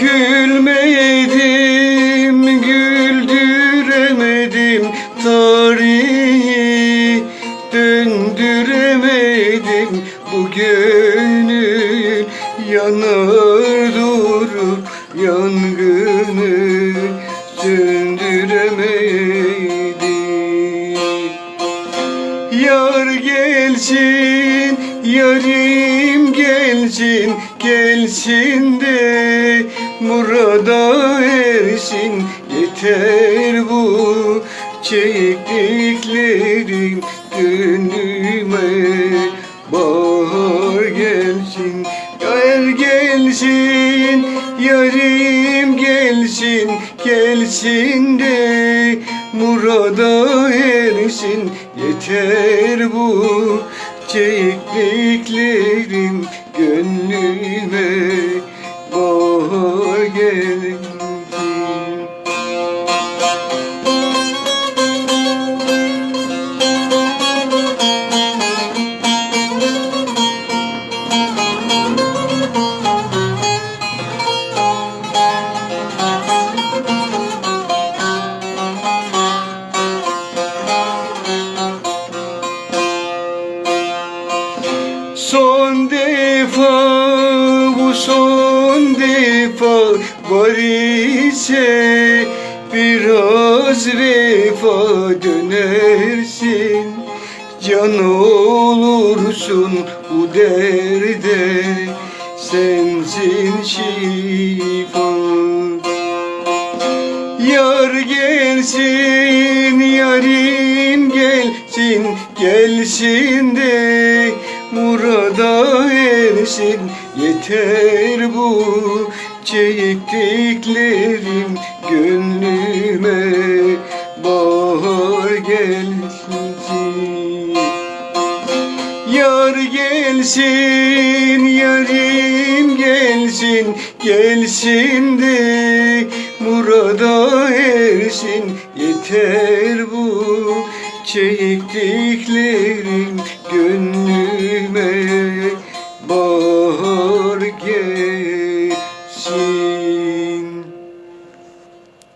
Gülmedim, güldüremedim tarihi Döndüremedim bu gönül Yanar durur yangını söndüremedim. Yar gelsin, yarim gelsin, gelsin de murada ersin. Yeter bu çektiklerim gönlüme bahar gelsin. Yar gelsin, yarim gelsin, gelsin de murada ersin Yeter bu çektiklerim gönlüme bahar gelsin Son defa bu son ise biraz vefa dönersin Can olursun bu derde sensin şifa Yar gelsin, yarim gelsin, gelsin de murada ersin. Yeter bu çektiklerim gönlüme bahar gelsin. Yar gelsin, yarim gelsin, gelsin de murada ersin. Yeter bu çektiklerim